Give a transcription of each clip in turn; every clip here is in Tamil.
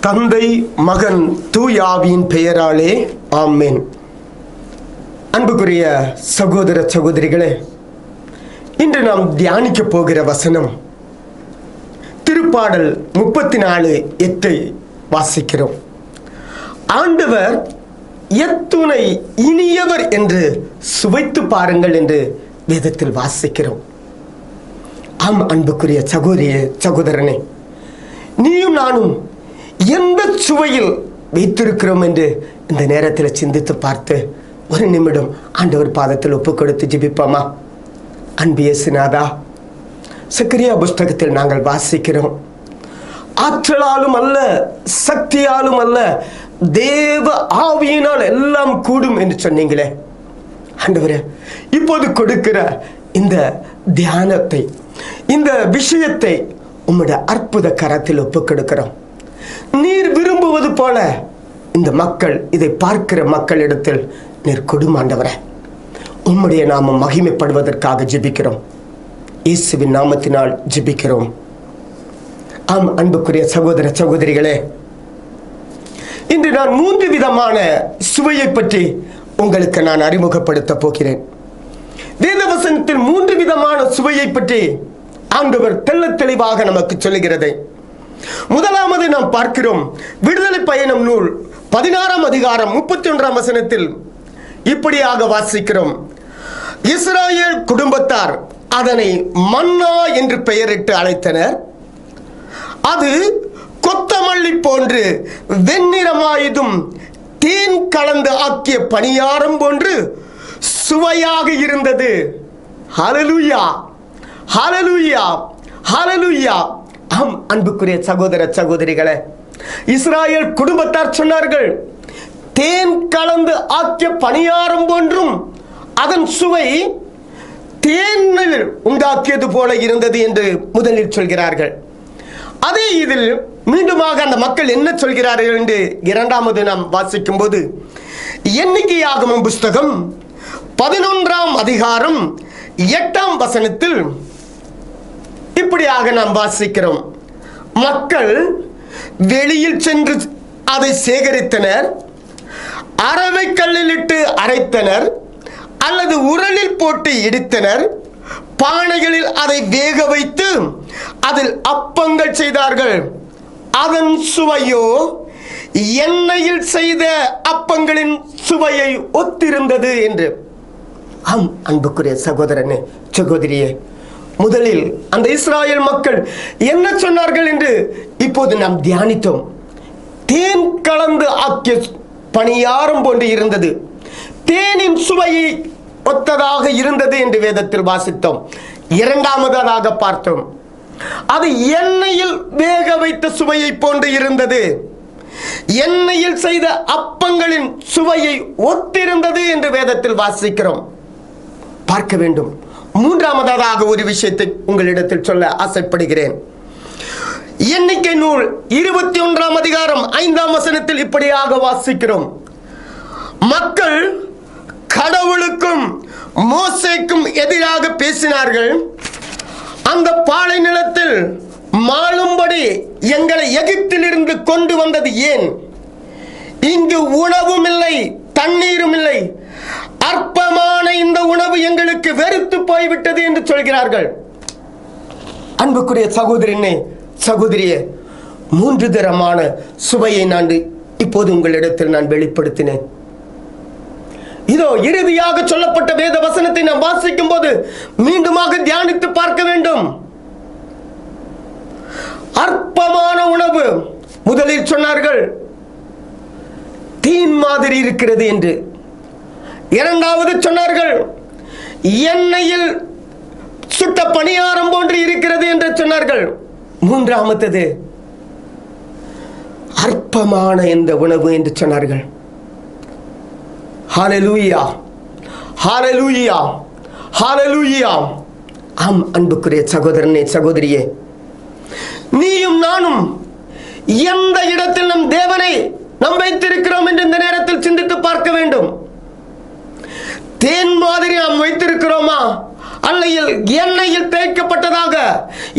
தந்தை மகன் தூயாவியின் பெயராலே ஆம்மேன் அன்புக்குரிய சகோதர சகோதரிகளே இன்று நாம் தியானிக்க போகிற வசனம் திருப்பாடல் முப்பத்தி நாலு எட்டை வாசிக்கிறோம். ஆண்டவர் எத்துணை இனியவர் என்று சுவைத்து பாருங்கள் என்று வேதத்தில் வாசிக்கிறோம். ஆம் அன்புக்குரிய சகோதரிய சகோதரனே நீயும் நானும் எந்த சுவையில் வைத்திருக்கிறோம் என்று இந்த நேரத்தில் சிந்தித்து பார்த்து ஒரு நிமிடம் ஆண்டவர் பாதத்தில் ஒப்பு கொடுத்து ஜெபிப்போமா? அன்பியசுநாதா சக்கரியா புஸ்தகத்தில் நாங்கள் வாசிக்கிறோம். ஆற்றலாலும் அல்ல சக்தியாலும் அல்ல தேவ ஆவியினால் எல்லாம் கூடும் என்று சொன்னீங்களே. ஆண்டவரே இப்போது கொடுக்கிற இந்த தியானத்தை இந்த விஷயத்தை உம்முடைய அற்புத கரத்தில் ஒப்புக் கொடுக்கிறோம். நீர் விரும்புவது போல. இந்த மக்கள் இதை பார்க்கிற மக்களிடத்தில் நீர் கொடுமாண்டவரே உம்முடைய நாம மகிமைப்படுவதற்காக ஜெபிக்கிறோம். இயேசுவின் நாமத்தினால் ஜெபிக்கிறோம். ஆம் அன்புக்குரிய சகோதர சகோதரிகளே இன்று நான் மூன்று விதமான சுவையை பற்றி உங்களுக்கு நான் அறிமுகப்படுத்த போகிறேன். வேதவசனத்தில் மூன்று விதமான சுவையை பற்றி ஆண்டவர் தெள்ள தெளிவாக நமக்கு சொல்லுகிறது. முதலாவது நாம் பார்க்கிறோம் விடுதலை பயணம் நூல் பதினாறாம் அதிகாரம் முப்பத்தி ஒன்றாம் வசனத்தில் இப்படியாக வாசிக்கிறோம். இஸ்ராயேல் குடும்பத்தார் அதனை மன்னா என்று பெயரிட்டு அழைத்தனர். அது கொத்தமல்லி போன்று வெண்ணிறமாயதும் தேன் கலந்து ஆக்கிய பணியாரம் போன்று சுவையாக இருந்தது. ஹலலுயா ஹலலுயா ஹலலுயா ஆம் அன்புக்குரிய சகோதர சகோதரிகளே இஸ்ராயேல் குடும்பத்தார் சொன்னார்கள் தேன் கலந்து ஆக்கிய பணியாரம் போன்றும் அதன் சுவை தேனில் உண்டாக்கியது போல இருந்தது என்று முதலில் சொல்கிறார்கள். அதே இதில் மீண்டுமாக அந்த மக்கள் என்ன சொல்கிறார்கள் என்று இரண்டாவது நாம் வாசிக்கும் போது எண்ணிக்கையாகும் புஸ்தகம் பதினொன்றாம் அதிகாரம் எட்டாம் வசனத்தில் இப்படியாக நாம் வாசிக்கிறோம். மக்கள் வெளியில் சென்று அதை சேகரித்தனர் அரவை கல்லிலிட்டு அரைத்தனர் அல்லது உரலில் போட்டு இடித்தனர் பானைகளில் அதை வேக வைத்து அதில் அப்பங்கள் செய்தார்கள். அதன் சுவையோ எண்ணெயில் செய்த அப்பங்களின் சுவையை ஒத்திருந்தது என்று. ஆம் அன்புக்குரிய சகோதரனே சகோதரியே முதலில் அந்த இஸ்ராயல் மக்கள் என்ன சொன்னார்கள் என்று இப்போது நாம் தியானித்தோம். தேன் கலந்து ஆக்கிய பணியாரம் போன்று இருந்தது. தேனின் சுவையை ஒத்ததாக இருந்தது என்று வேதத்தில் வாசித்தோம். இரண்டாவதாக பார்த்தோம். அது எண்ணெயில் வேக வைத்த சுவையை போன்று இருந்தது. எண்ணெயில் செய்த அப்பங்களின் சுவையை ஒத்திருந்தது என்று வேதத்தில் வாசிக்கிறோம். பார்க்க வேண்டும். மூன்றாமதாக ஒரு விஷயத்தை உங்களிடத்தில் சொல்ல ஆசைப்படுகிறேன். எண்ணிக்கை நூல் இருபத்தி ஒன்றாம் அதிகாரம் ஐந்தாம் வசனத்தில் இப்படியாக வாசிக்கிறோம். மக்கள் கடவுளுக்கும் மோசைக்கும் எதிராக பேசினார்கள். அந்த பாலை நிலத்தில் மாளும்படி எங்களை எகிப்திலிருந்து கொண்டு வந்தது ஏன்? இங்கு உணவும் இல்லை தண்ணீரும் இல்லை அற்பமான இந்த உணவு எங்களுக்கு வெறுத்து போய்விட்டது என்று சொல்கிறார்கள். அன்புக்குரிய சகோதரனே சகோதரியே மூன்று தரமான சுவையை நான் இப்போது உங்களிடத்தில் நான் வெளிப்படுத்தினேன். இதோ இறுதியாக சொல்லப்பட்ட வேத வசனத்தை நாம் வாசிக்கும் போது மீண்டுமாக தியானித்து பார்க்க வேண்டும். அற்பமான உணவு முதலில் சொன்னார்கள் தீன் மாதிரி இருக்கிறது என்று. இரண்டாவது சொன்னார்கள் எண்ணெயில் சுட்ட பணியாரம் போன்று இருக்கிறது என்று சொன்னார்கள். மூன்றாமத்தது அற்பமான இந்த உணவு என்று சொன்னார்கள். ஹாலலூயா ஹalleluya ஹalleluya. ஆம் அன்புக்குரிய சகோதரனே சகோதரியே நீயும் நானும் எந்த இடத்தில் நம் தேவனை நம் வைத்திருக்கிறோம் என்று இந்த நேரத்தில் சிந்தித்து பார்க்க வேண்டும். தேன் மாதிரி நாம் வைத்திருக்கிறோமா? அல்லையில் எண்ணெயில் தேய்க்கப்பட்டதாக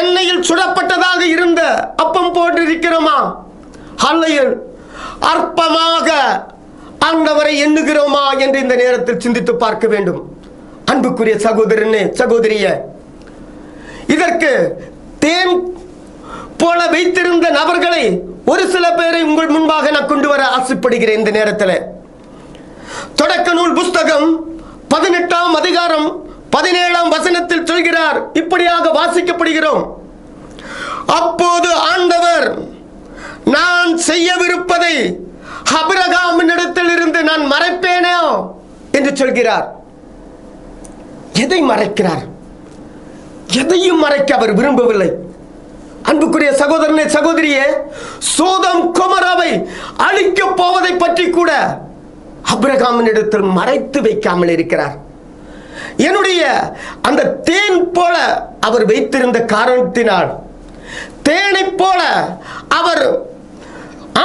எண்ணெயில் சுடப்பட்டதாக இருந்த அப்பம் போட்டிருக்கிறோமா? அல்லையில் அற்பமாக ஆண்டவரை எண்ணுகிறோமா என்று இந்த நேரத்தில் சிந்தித்து பார்க்க வேண்டும். அன்புக்குரிய சகோதரனே சகோதரிய இதற்கு தேன் போல வைத்திருந்த நபர்களை ஒரு சில பேரை உங்கள் முன்பாக நான் கொண்டு வர ஆசைப்படுகிறேன் இந்த நேரத்தில். தொடக்க நூல் புஸ்தகம் பதினெட்டாம் அதிகாரம் பதினேழாம் வசனத்தில் சொல்கிறார் இப்படியாக வாசிக்கப்படுகிறோம். அப்போது ஆண்டவர் நான் செய்யவிருப்பதை அபிரகாமினிடத்தில் இருந்து நான் மறைப்பேனோ என்று சொல்கிறார். எதை மறைக்கிறார்? எதையும் மறைக்க அவர் விரும்பவில்லை. அன்புக்குரிய சகோதரனே சகோதரியே சோதம் குமராவை அழிக்கப் போவதை பற்றி கூட அப்ரகாமனிடத்தில் மறைத்து வைக்காமல் இருக்கிறார். என்னுடைய அந்த தேன் போல அவர் வைத்திருந்த காரணத்தினால் தேனை போல அவர்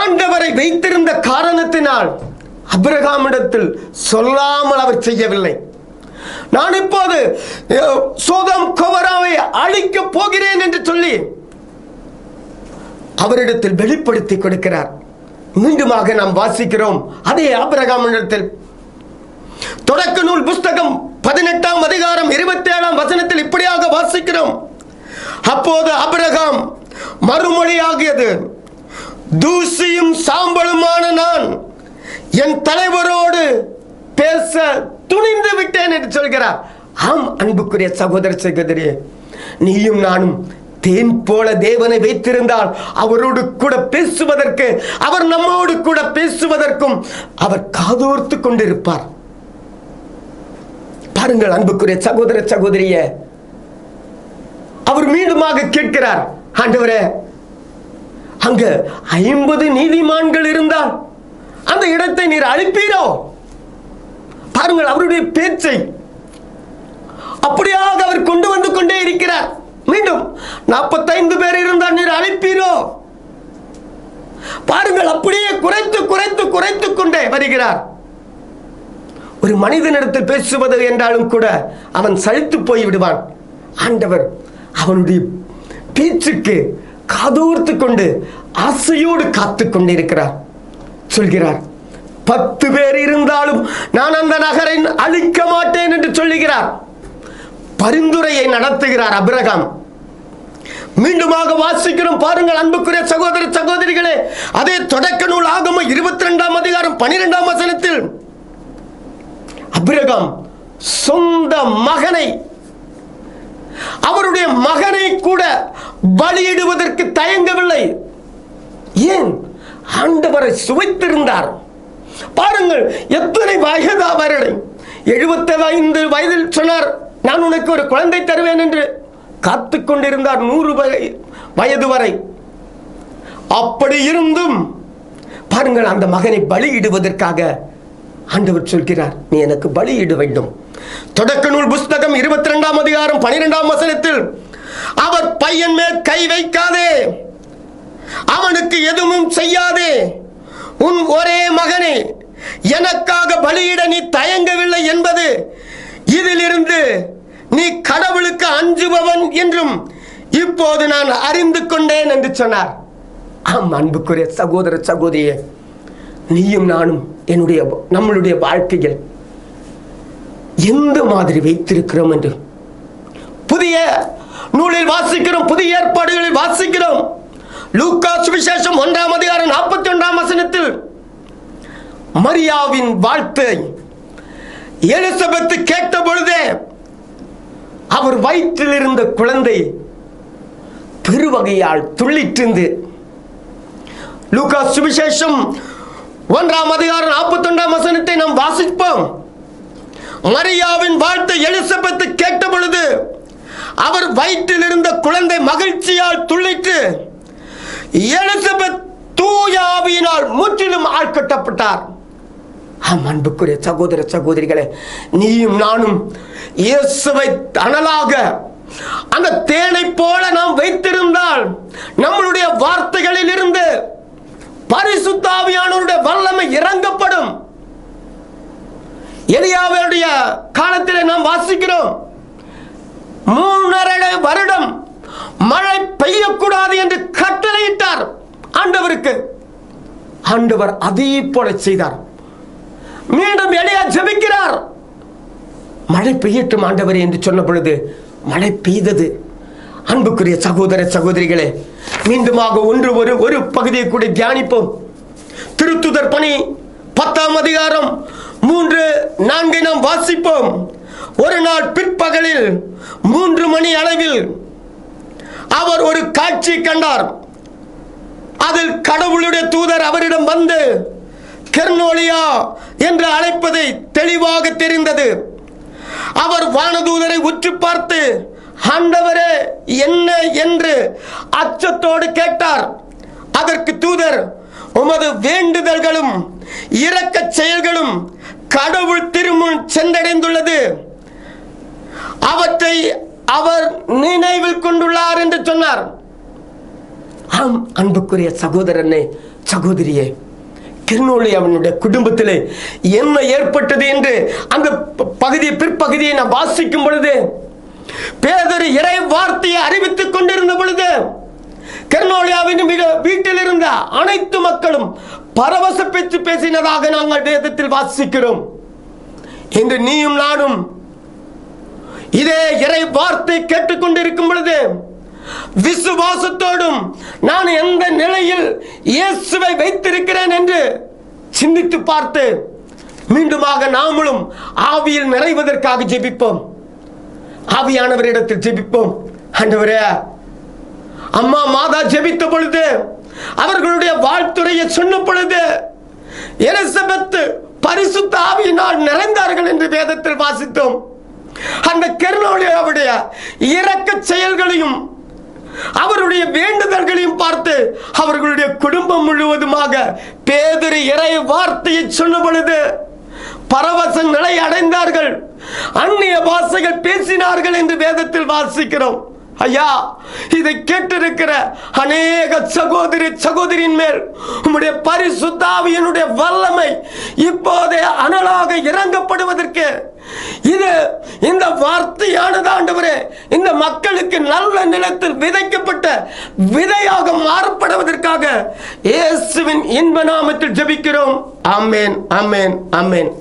ஆண்டவரை வைத்திருந்த காரணத்தினால் அப்ரகாமிடத்தில் சொல்லாமல் அவர் செய்யவில்லை. நான் இப்போது சோதம் கோவராவை அழிக்கப் போகிறேன் என்று சொல்லி அவரிடத்தில் வெளிப்படுத்தி கொடுக்கிறார். மீண்டுமாக நாம் வாசிக்கிறோம். அதே ஆபிரகாமிடத்தில் தொடக்க நூல் புஸ்தகம் பதினெட்டாம் அதிகாரம் இருபத்தி ஏழாம் வசனத்தில் இப்படியாக வாசிக்கிறோம். அப்போது அபிரகாம் மறுமொழியாகியது தூசியும் சாம்பலுமான நான் என் தலைவரோடு பேச துணிந்து விட்டேன் என்று சொல்கிறார். ஆம் அன்புக்குரிய சகோதர சகோதரியே நீயும் நானும் தேன் போல தேவனை வைத்திருந்தால் அவரோடு கூட பேசுவதற்கு அவர் நம்மோடு கூட பேசுவதற்கும் அவர் காதோர்த்து கொண்டிருப்பார். பாருங்கள் அன்புக்குரிய சகோதர சகோதரிய அவர் மீண்டுமாக கேட்கிறார் ஆண்டவரே அங்க ஐம்பது நீதிமான்கள் இருந்தால் அந்த இடத்தை நீர் அழிப்பீரோ? பாருங்கள் அவருடைய பேச்சை அப்படியாக அவர் கொண்டு வந்து கொண்டே இருக்கிறார். மீண்டும் நாற்பத்தைந்து பேர் இருந்தால் நீர் அழைப்பீரோ? பாருங்கள் அப்படியே குறைத்து குறைத்து குறைத்து கொண்டே வருகிறார். ஒரு மனிதனிடத்தில் பேசுவது என்றாலும் கூட அவன் சலித்து போய் விடுவான் ஆண்டவர் அவனுடைய பேச்சுக்கு காதோர்த்து கொண்டு ஆசையோடு காத்து கொண்டிருக்கிறார். சொல்கிறார் பத்து பேர் இருந்தாலும் நான் அந்த நகரை அழிக்க மாட்டேன் என்று சொல்லுகிறார். பரிந்துரையை நடத்துகிறார் அபிரகாம். மீண்டுமாக வாசிக்கிறோம் பாருங்கள் அன்புக்குரிய சகோதர சகோதரிகளே. அதே தொடக்க நூல் ஆகம இருபத்தி ரெண்டாம் அதிகாரம் பனிரெண்டாம் வசனத்தில் அபிரகாம் சொந்த மகனை அவருடைய மகனை கூட பலியிடுவதற்கு தயங்கவில்லை. ஏன்? ஆண்டவரை சுவைத்திருந்தார். பாருங்கள் எத்தனை வயதா வருடை எழுபத்தி ஐந்து வயதில் சொன்னார் நான் உனக்கு ஒரு குழந்தை தருவேன் என்று. காத்து கொண்டிருந்தார் நூறு வயது வரை. அப்படி இருந்தும் பாருங்கள் அந்த மகனை பலியிடுவதற்காக ஆண்டவர் சொல்கிறார் நீ எனக்கு பலியிட வேண்டும். தொடக்க நூல் புஸ்தகம் இருபத்தி ரெண்டாம் அதிகாரம் பனிரெண்டாம் வசனத்தில் அவர் பையன் மேல் கை வைக்காதே அவனுக்கு எதுவும் செய்யாதே உன் ஒரே மகனே எனக்காக பலியிட நீ தயங்கவில்லை என்பது இதிலிருந்து நீ கடவுள் அஞ்சுபவன் என்றும் இப்போது நான் அறிந்து கொண்டேன் என்று சொன்னார். ஆம் அன்புக்குரிய சகோதர சகோதரியே நீயும் நானும் என்னுடைய நம்மளுடைய வாழ்க்கையில் எந்த மாதிரி வைத்திருக்கிறோம் என்று? புதிய நூலில் வாசிக்கிறோம் புதிய ஏற்பாடுகளில் வாசிக்கிறோம். லூக்கா சுவிசேஷம் ஒன்றாம் அதிகாரம் நாற்பத்தி ஒன்றாம் வசனத்தில் மரியாவின் வாழ்த்தை எலிசபெத்து கேட்ட பொழுதே அவர் வயிற்றில் இருந்த குழந்தை பெருவகையால் துள்ளிட்டிருந்து. லூகா சுவிசேஷம் ஒன்றாம் அதிகாரம் நாற்பத்தி ஒன்றாம் வசனத்தை நாம் வாசிப்போம். மரியாவின் வாழ்த்தை எலிசபெத்து கேட்ட பொழுது அவர் வயிற்றில் இருந்த குழந்தை மகிழ்ச்சியால் துள்ளிட்டு எலிசபெத் தூயாவியினால் முற்றிலும் ஆட்கட்டப்பட்டார் ஆம் அன்புக்குரிய சகோதர சகோதரிகளே நீயும் நானும் இயேசுவை அனலாக அந்த தேனை போல நாம் வைத்திருந்தால் நம்மளுடைய வார்த்தைகளில் இருந்து பரிசுத்தாவியானவருடைய வல்லமை இறங்கப்படும். எலியாவுடைய காலத்திலே நாம் வாசிக்கிறோம் மூணரை வருடம் மழை பெய்யக்கூடாது என்று கட்டளையிட்டார் ஆண்டவருக்கு. ஆண்டவர் அதே போல செய்தார். மீண்டும் எளியா ஜெபிக்கிறார். மழை பெய்யட்டும் ஆண்டவரே என்று சொன்ன பொழுது மழை பெய்தது. அன்புக்குரிய சகோதர சகோதரிகளே மீண்டுமாக ஒன்று ஒரு ஒரு பகுதியை கூட தியானிப்போம். திருத்துதர் பணி பத்தாம் அதிகாரம் மூன்று நான்கை நாம் வாசிப்போம். ஒரு நாள் பிற்பகலில் மூன்று மணி அளவில் அவர் ஒரு காட்சி கண்டார். அதில் கடவுளுடைய தூதர் அவரிடம் வந்து கெர்னோலியா என்று அழைப்பதை தெளிவாக தெரிந்தது. அவர் வானதூதரை உற்று பார்த்து ஆண்டவரே என்ன என்று அச்சத்தோடு கேட்டார். அதற்கு தூதர் உமது வேண்டுதல்களும் இரக்க செயல்களும் கடவுள் திருமுன் சென்றடைந்துள்ளது. அவற்றை அவர் நினைவில் கொண்டுள்ளார் என்று சொன்னார். ஆம் அன்புக்குரிய சகோதரனே சகோதரியே கிருணோலி அவனுடைய குடும்பத்தில் என்ன ஏற்பட்டது என்று அந்த ப- பிற்பகுதியை நான் வாசிக்கும் பொழுது பேதொரு இறை வார்த்தையை அறிவித்துக் கொண்டிருந்த பொழுது கெர்னோலியாவின் வீட்டில் இருந்த அனைத்து மக்களும் பரவச பேச்சு பேசினதாக நாங்கள் வேதத்தில் வாசிக்கிறோம். என்று நீயும் நானும் இதே இறை வார்த்தை கேட்டுக்கொண்டிருக்கும் பொழுது விசுவாசத்தோடும் நான் எந்த நிலையில் இயேசுவை வைத்திருக்கிறேன் என்று சிந்தித்து பார்த்து மீண்டுமாக நாமளும் ஆவியில் நிறைவதற்காக ஜெபிப்போம். ஆவியானவரிடத்தில் ஜெபிப்போம். ஆண்டவரே அம்மா மாதா ஜெபித்த பொழுது அவர்களுடைய வாழ்த்துறையை சொன்ன பொழுது எலிசபெத் பரிசுத்த ஆவியினால் நிறைந்தார்கள் என்று வேதத்தில் வாசித்தோம். அந்த கருணோடைய இரக்க செயல்களையும் அவருடைய வேண்டுதல்களையும் பார்த்து அவர்களுடைய குடும்பம் முழுவதுமாக பேதறி இறை வார்த்தையை சொன்ன பொழுது பரவச நிலை அடைந்தார்கள். அந்நிய பாசைகள் பேசினார்கள் என்று வேதத்தில் வாசிக்கிறோம். ஐயா இதை கேட்டிருக்கிற அநேக சகோதரி சகோதரியின் மேல் உம்முடைய பரிசுத்தாவியனுடைய வல்லமை இப்போதே அனலாக இறங்கப்படுவதற்கு இது இந்த வார்த்தையானது ஆண்டவரே இந்த மக்களுக்கு நல்ல நிலத்தில் விதைக்கப்பட்ட விதையாக மாறப்படுவதற்காக இயேசுவின் இன்ப நாமத்தில் ஜெபிக்கிறோம். Amen amen amen